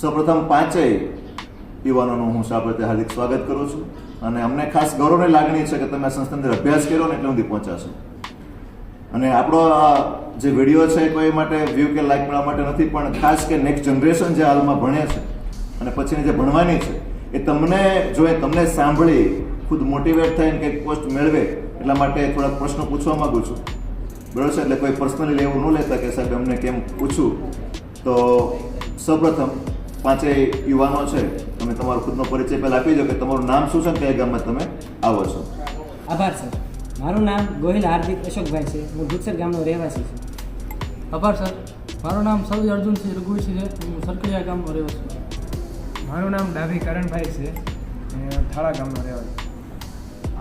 સૌપ્રથમ પાંચેય યુવાનોનું હું સાબરતે હાર્દિક સ્વાગત કરું છું અને અમને ખાસ ગૌરવની લાગણી છે કે તમે આ સંસ્થાની અભ્યાસ કર્યો ને એટલે સુધી પહોંચાશો અને આપણો આ જે વીડિયો છે કોઈ માટે વ્યૂ કે લાઈક મળવા માટે નથી, પણ ખાસ કે નેક્સ્ટ જનરેશન જે હાલમાં ભણે છે અને પછીની જે ભણવાની છે, એ તમને જો એ તમને સાંભળી ખુદ મોટિવેટ થઈને કંઈક પોસ્ટ મેળવે, એટલા માટે થોડાક પ્રશ્નો પૂછવા માંગુ છું. બરાબર છે? એટલે કોઈ પર્સનલી એવું ન લેતા કે સાહેબ અમને કેમ પૂછું? તો સૌપ્રથમ પાંચેય યુવાનો છે તમે તમારો ખુદનો પરિચય પહેલાં આપી દો કે તમારું નામ શું છે કયા ગામમાં તમે આવો છો. આભાર સર. મારું નામ ગોહિલ હાર્દિક અશોકભાઈ છે. હું ગુજસર ગામનો રહેવાસી છું. આભાર સર. મારું નામ સૌદી અર્જુનસિંહ રઘુસિંહ છે. હું સરકરિયા ગામનો રહ્યો છું. મારું નામ ડાભી કરણભાઈ છે. અને થાળા ગામનો રહેવાસી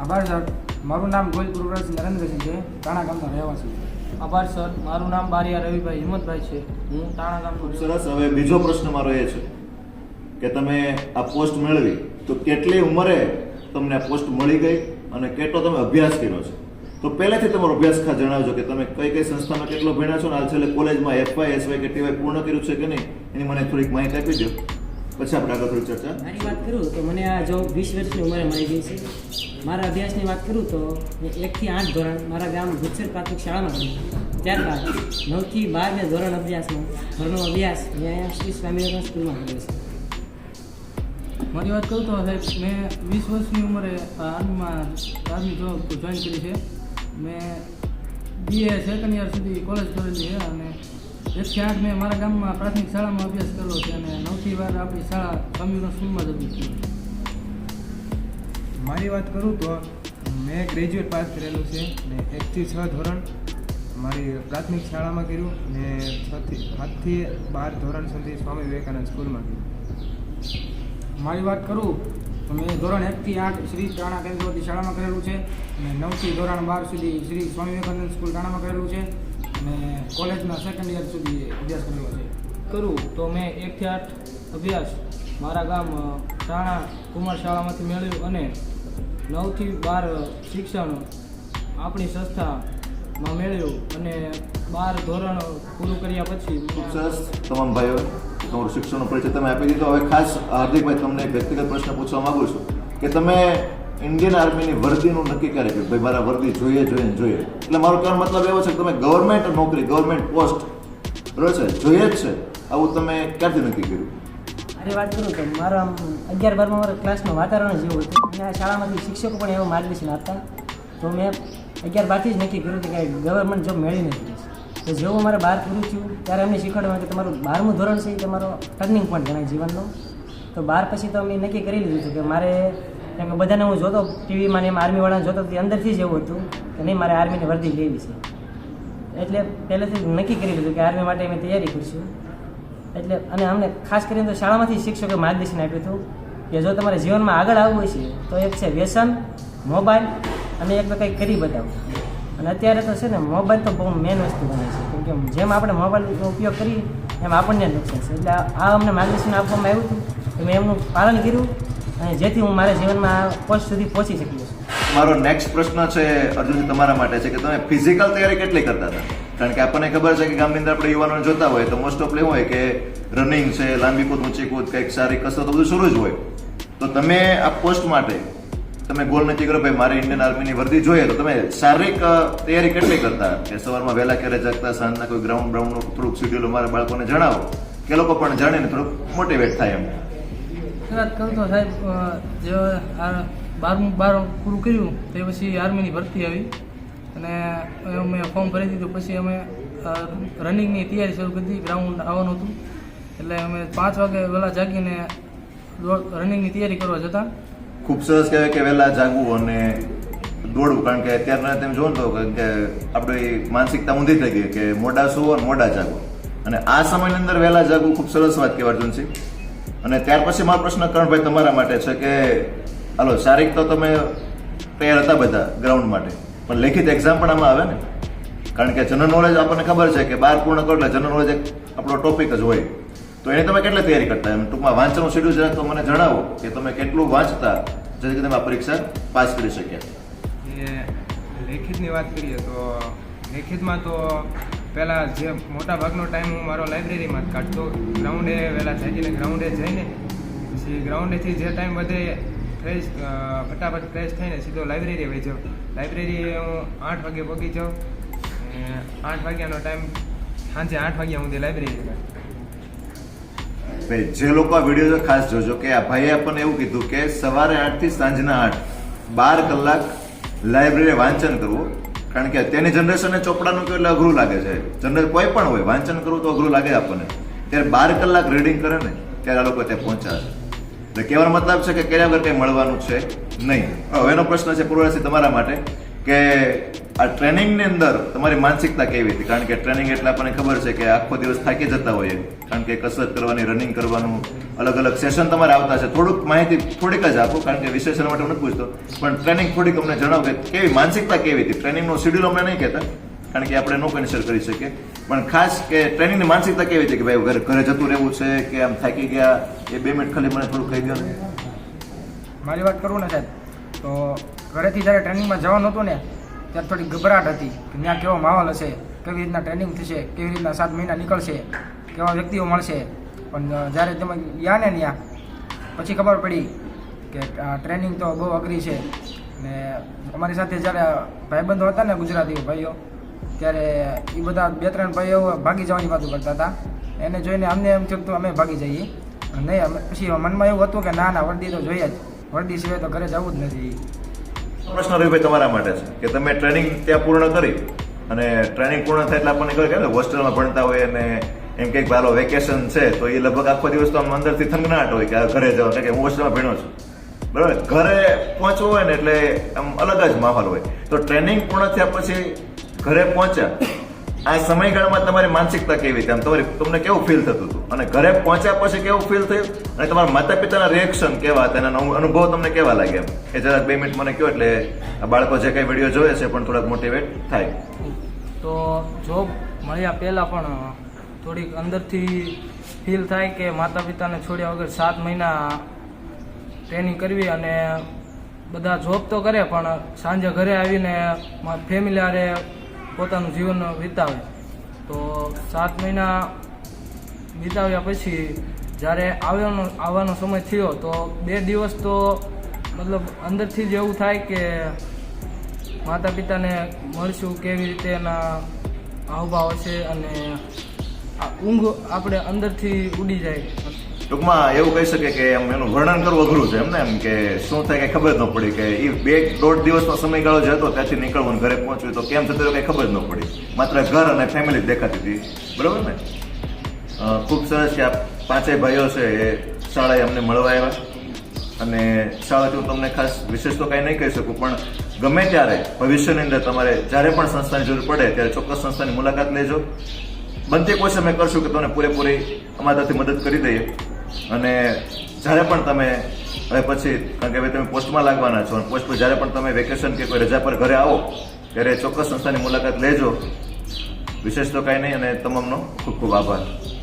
આભાર સર. મારું નામ ગોહિલ ગુરુરાજસિંહ નરેન્દ્રસિંહ છે. તાણા ગામનો રહેવાસી છું. આભાર સર. મારું નામ બારિયા રવિભાઈ હિંમતભાઈ છે. હું તાણા ગામનો ખૂબ સરસ. હવે બીજો પ્રશ્ન મારો એ છે. કે તમે આ પોસ્ટ મેળવી, તો કેટલી ઉંમરે તમને આ પોસ્ટ મળી ગઈ અને કેટલો તમે અભ્યાસ કર્યો છે? તો પહેલેથી તમારો અભ્યાસ ખાસ જણાવજો કે તમે કઈ કઈ સંસ્થામાં કેટલો ભણ્યા છો ને હાલ છેલ્લે કોલેજમાં એફવાય એસવાય કે ટીવાય પૂર્ણ કર્યું છે કે નહીં? એની મને થોડીક માહિતી આપી દો પછી આપણે આગળ થોડી ચર્ચા. મારી વાત કરું તો મને આ જો વીસ વર્ષની ઉંમરે મળી ગઈ છે. મારા અભ્યાસની વાત કરું તો મેં એકથી આઠ ધોરણ મારા ગામ ગુજસર પ્રાથમિક શાળામાં કર્યું ત્યારબાદ નવથી બાર ધોરણ અભ્યાસનો ઘરનો અભ્યાસ મેં શ્રી સ્વામિનારાયણ સ્કૂલમાં કર્યો છે. મારી વાત કરું તો સાહેબ, મેં વીસ વર્ષની ઉંમરે આર્મીમાં, આર્મી જોબ જોઈન કરી છે. મેં બીએ સેકન્ડ યર સુધી કોલેજ કરેલી છે અને એકથી આઠ મેં મારા ગામમાં પ્રાથમિક શાળામાં અભ્યાસ કરેલો છે અને નવથી વાર આપણી શાળા કમ્યુનલ સ્કૂલમાં જ હતી. મારી વાત કરું તો મેં ગ્રેજ્યુએટ પાસ કરેલું છે ને એકથી છ ધોરણ મારી પ્રાથમિક શાળામાં કર્યું ને છથી, સાતથી બાર ધોરણ સુધી સ્વામી વિવેકાનંદ સ્કૂલમાં કર્યું. મારી વાત કરું તો મેં ધોરણ એકથી આઠ શ્રી ટાણા કેન્દ્રવતી શાળામાં કરેલું છે અને નવથી ધોરણ બાર સુધી શ્રી સ્વામી વિવેકાનંદ સ્કૂલ ટાણામાં કરેલું છે અને કોલેજના સેકન્ડ યર સુધી અભ્યાસ કરેલો છે. કરું તો મેં એકથી આઠ અભ્યાસ મારા ગામ રાણા ટાણા કુમાર શાળામાંથી મેળવ્યું અને નવથી બાર શિક્ષણ આપણી સંસ્થામાં મેળવ્યું અને બાર ધોરણ પૂરું કર્યા પછી ખૂબ સરસ. તમામ ભાઈઓ તમારું શિક્ષણનો પરિચય તમે આપી દીધો. હવે ખાસ હાર્દિકભાઈ, તમને વ્યક્તિગત પ્રશ્ન પૂછવા માંગુ છું કે તમે ઇન્ડિયન આર્મીની વર્દીનું નક્કી કરે કે ભાઈ, મારા વર્દી જોઈએ જોઈએ જોઈએ. એટલે મારો કહેવાનો મતલબ એવો છે કે તમે ગવર્મેન્ટ નોકરી ગવર્મેન્ટ પોસ્ટ બરોબર છે? જોઈએ જ છે. આવું તમે ક્યાંથી નક્કી કર્યું? અરે, વાત કરું તો મારો આમ અગિયાર, બારમાં મારા ક્લાસનું વાતાવરણ જેવું હતું. અને આ શાળામાંથી શિક્ષકો પણ એવું માર્ગદર્શન આપતા. તો મેં અગિયાર, બારથી જ નક્કી કર્યું કે ગવર્મેન્ટ જોબ મેળવી નથી. તો જેવું મારે બાર પૂરું થયું, ત્યારે અમને શીખવાડવામાં કે તમારું બારમું ધોરણ છે એ તમારો ટર્નિંગ પોઈન્ટ ગણાય જીવનનો. તો બાર પછી તો અમે નક્કી કરી લીધું હતું કે મારે, કેમ કે બધાને હું જોતો ટીવીમાં ને એમ આર્મીવાળાને જોતો તે અંદરથી જ એવું હતું કે નહીં, મારે આર્મીની વર્દી લેવી છે. એટલે પહેલેથી નક્કી કરી લીધું કે આર્મી માટે અમે તૈયારી કરીશું. એટલે અને અમને ખાસ કરીને તો શાળામાંથી શિક્ષકે માર્ગદર્શન આપ્યું હતું કે જો તમારે જીવનમાં આગળ આવવું હોય છે, તો એક છે વ્યસન, મોબાઈલ, અને એક તો કંઈક કરી બતાવો. અને અત્યારે તો છે ને મોબાઈલ તો બહુ મેઇન વસ્તુ બને છે. કેમ કે જેમ આપણે મોબાઈલનો ઉપયોગ કરીએ, એમ આપણને નુકસાન છે. એટલે આ અમને માર્ગદર્શન આપવામાં આવ્યું હતું. કે મેં એમનું પાલન કર્યું અને જેથી હું મારા જીવનમાં પોસ્ટ સુધી પહોંચી શક્યો છું. મારો નેક્સ્ટ પ્રશ્ન છે અર્જુનજી તમારા માટે છે કે તમે ફિઝિકલ તૈયારી કેટલી કરતા હતા? કારણ કે આપણને ખબર છે કે ગામની અંદર આપણે યુવાનોને જોતા હોય તો મોસ્ટ ઓફ એવું હોય કે રનિંગ છે, લાંબી કૂદ, ઊંચી કૂદ, કંઈક સારી કસરત બધું શરૂ જ હોય. તો તમે આ પોસ્ટ માટે તમે ગોલ નક્કી કરો, ભાઈ, મારે ઇન્ડિયન આર્મીની વર્દી જોઈએ, તો તમે શારીરિક તૈયારી કેટલી કરતા? કે સવારમાં વહેલા ક્યારે જાગતા, સાંજના કોઈ ગ્રાઉન્ડ બ્રાઉન્ડનું થોડુંક શેડ્યુલ અમારા બાળકોને જણાવો, કે લોકો પણ જાણે ને થોડુંક મોટિવેટ થાય એમ. વાત કરું તો સાહેબ જે બારમું, બાર પૂરું કર્યું, તે પછી આર્મીની ભરતી આવી. અને અમે ફોર્મ ભરી દીધું, પછી અમે રનિંગની તૈયારી શરૂ કરી ગ્રાઉન્ડ આવવાનું હતું. એટલે અમે પાંચ વાગે વહેલા જાગીને રનિંગની તૈયારી કરવા જતા. ખૂબ સરસ કહેવાય કે વહેલા જાગવું અને દોડવું, કારણ કે અત્યારના તેમ જોવો તો કે આપણી માનસિકતા ઊંધી થઈ ગઈ કે મોડા સુવો અને મોડા જાગવું અને આ સમયની અંદર વહેલા જાગવું ખૂબ સરસ વાત કહેવાય અર્જુનસિંહ. અને ત્યાર પછી મારો પ્રશ્ન કરણભાઈ તમારા માટે છે કે, હાલો, શારીરિક તો તમે તૈયાર હતા બધા ગ્રાઉન્ડ માટે, પણ લેખિત એક્ઝામ પણ આમાં આવે ને? કારણ કે જનરલ નોલેજ આપણને ખબર છે કે બાર પૂર્ણ કરો એટલે જનરલ નોલેજ એક આપણો ટોપિક જ હોય. તો એને તમે કેટલી તૈયારી કરતા? એમ ટૂંકમાં વાંચવાનું શેડ્યુલ જરાક તો મને જણાવો કે તમે કેટલું વાંચતા, જેથી તમે આ પરીક્ષા પાસ કરી શક્યા. લેખિતની વાત કરીએ તો લેખિતમાં તો પહેલાં જે મોટા ભાગનો ટાઈમ હું મારો લાઇબ્રેરીમાં જ કાઢતો. ગ્રાઉન્ડે વહેલા જાગીને ગ્રાઉન્ડે જઈને, પછી ગ્રાઉન્ડેથી જે ટાઈમ વધે ફ્રેશ ફટાફટ ફ્રેશ થઈને સીધો લાઇબ્રેરી વહી જાઉં. લાઇબ્રેરી હું આઠ વાગે પહોંચી જાઉં. આઠ વાગ્યાનો ટાઈમ સાંજે આઠ વાગ્યા સુધી લાઇબ્રેરીમાં ભાઈ જે લોકો આ વીડિયો ખાસ જોજો કે આ ભાઈએ આપણને એવું કીધું કે સવારે આઠથી સાંજના આઠ બાર કલાક લાઇબ્રેરી વાંચન કરવું. કારણ કે અત્યારની જનરેશનને ચોપડાનું એટલે અઘરું લાગે છે. જનરેશન કોઈ પણ હોય, વાંચન કરવું તો અઘરું લાગે આપણને. ત્યારે બાર કલાક રીડિંગ કરે ને, ત્યારે આ લોકો ત્યાં પહોંચ્યા છે. એટલે કહેવાનો મતલબ છે કે કર્યા વગર કંઈ મળવાનું છે નહીં. હવે એનો પ્રશ્ન છે પૂર્વરાશી તમારા માટે. કે આ ટ્રેનિંગની અંદર તમારી માનસિકતા કેવી હતી? કારણ કે ટ્રેનિંગ એટલે આપણને ખબર છે કે આખો દિવસ થાકી જતા હોઈએ. કારણ કે કસરત કરવાની, રનિંગ કરવાનું અલગ અલગ સેશન તમારે આવતા છે. થોડુંક માહિતી થોડીક જ આપો, કારણ કે વિશેષણ માટે નથી પૂછતો. પણ ટ્રેનિંગ થોડીક અમને જણાવો કે કેવી, માનસિકતા કેવી હતી? ટ્રેનિંગનો શેડ્યુલ અમને નહીં કહેતા, કારણ કે આપણે નો કન્સિડર કરી શકીએ. પણ ખાસ કે ટ્રેનિંગની માનસિકતા કેવી હતી કે ભાઈ, ઘરે ઘરે જતું રહેવું છે કે આમ થાકી ગયા, એ બે મિનિટ ખાલી મને થોડું કહી દો મારી વાત કરું ને સાહેબ, તો ઘરેથી જ્યારે ટ્રેનિંગમાં જવાનું હતું ને, ત્યારે થોડી ગભરાટ હતી કે ત્યાં કેવો માહોલ હશે, કેવી રીતના ટ્રેનિંગ થશે, કેવી રીતના સાત મહિના નીકળશે, કેવા વ્યક્તિઓ મળશે. પણ જ્યારે તમે ગયા ને ત્યાં પછી ખબર પડી કે ટ્રેનિંગ તો બહુ અઘરી છે. ને અમારી સાથે જ્યારે ભાઈબંધો હતા ને ગુજરાતી ભાઈઓ, ત્યારે એ બધા બે ત્રણ ભાઈઓ ભાગી જવાની વાતો કરતા હતા. એને જોઈને અમને એમ થયું અમે ભાગી જઈએ. નહીં પછી મનમાં એવું હતું કે ના ના, વર્દી તો જોઈએ જ. વર્દી સિવાય તો ઘરે જવું જ નથી. પ્રશ્ન રવિભાઈ તમારા માટે છે કે તમે ટ્રેનિંગ ત્યાં પૂર્ણ કરી અને ટ્રેનિંગ પૂર્ણ થાય એટલે આપણને ખબર કે હોસ્ટેલમાં ભણતા હોય અને એમ કંઈક ભાલો વેકેશન છે, તો એ લગભગ આખો દિવસ તો આમ અંદરથી થનગનાટ હોય કે ઘરે કારણ કે હું હોસ્ટેલમાં ભણ્યો છું. બરાબર? ઘરે પહોંચવું હોય ને એટલે આમ અલગ જ માહોલ હોય. તો ટ્રેનિંગ પૂર્ણ થયા પછી ઘરે પહોંચ્યા આ સમયગાળામાં તમારી માનસિકતા કેવી હતી? તમારી તમને કેવું ફીલ થતું હતું? અને ઘરે પહોંચ્યા પછી કેવું ફીલ થયું? અને તમારા માતા પિતાના રિએક્શન કેવા હતા? એના અનુભવ તમને કેવા લાગ્યા એ જરાક બે મિનિટ મને કહો એટલે આ બાળકો જે કઈ વીડિયો જોવે છે પણ થોડાક મોટિવેટ થાય. તો જોબ મળ્યા પહેલાં પણ થોડીક અંદરથી ફીલ થાય કે માતા પિતાને છોડ્યા વગર સાત મહિના ટ્રેનિંગ કરવી અને બધા જોબ તો કરે પણ સાંજે ઘરે આવીને ફેમિલી હારે પોતાનું જીવન વિતાવે. તો સાત મહિના વિતાવ્યા પછી જ્યારે આવવાનો આવવાનો સમય થયો, તો બે દિવસ તો મતલબ અંદરથી જ એવું થાય કે માતા પિતાને મળશું કેવી રીતે, એના હાવભાવ હશે અને ઊંઘ આપણે અંદરથી ઉડી જાય. ટૂંકમાં એવું કહી શકે કે એમ એનું વર્ણન કરવું અઘરું છે એમ ને એમ કે શું થાય કઈ ખબર ન પડી કે એ બે દોઢ દિવસનો સમયગાળો જતો ત્યાંથી નીકળવું ઘરે પહોંચ્યું તો કેમ થતું કઈ ખબર ન પડી. માત્ર ઘર અને ફેમિલી દેખાતી હતી. બરોબર ને? ખૂબ સરસ છે. આ પાંચેય ભાઈઓ છે એ શાળાએ અમને મળવા આવ્યા અને શાળાથી હું તમને ખાસ વિશેષ તો કાંઈ નહીં કહી શકું, પણ ગમે ત્યારે ભવિષ્યની અંદર તમારે જ્યારે પણ સંસ્થાની જરૂર પડે ત્યારે ચોક્કસ સંસ્થાની મુલાકાત લેજો. બનતી કોશિશ અમે કરશું કે તમને પૂરેપૂરી અમારા તરફથી મદદ કરી દઈએ. અને જ્યારે પણ તમે હવે પછી, કારણ કે હવે તમે પોસ્ટમાં લાગવાના છો, અને પોસ્ટ પર જ્યારે પણ તમે વેકેશન કે કોઈ રજા પર ઘરે આવો, ત્યારે ચોક્કસ સંસ્થાની મુલાકાત લેજો. વિશેષ તો કાંઈ નહીં, અને તમામનો ખૂબ ખૂબ આભાર.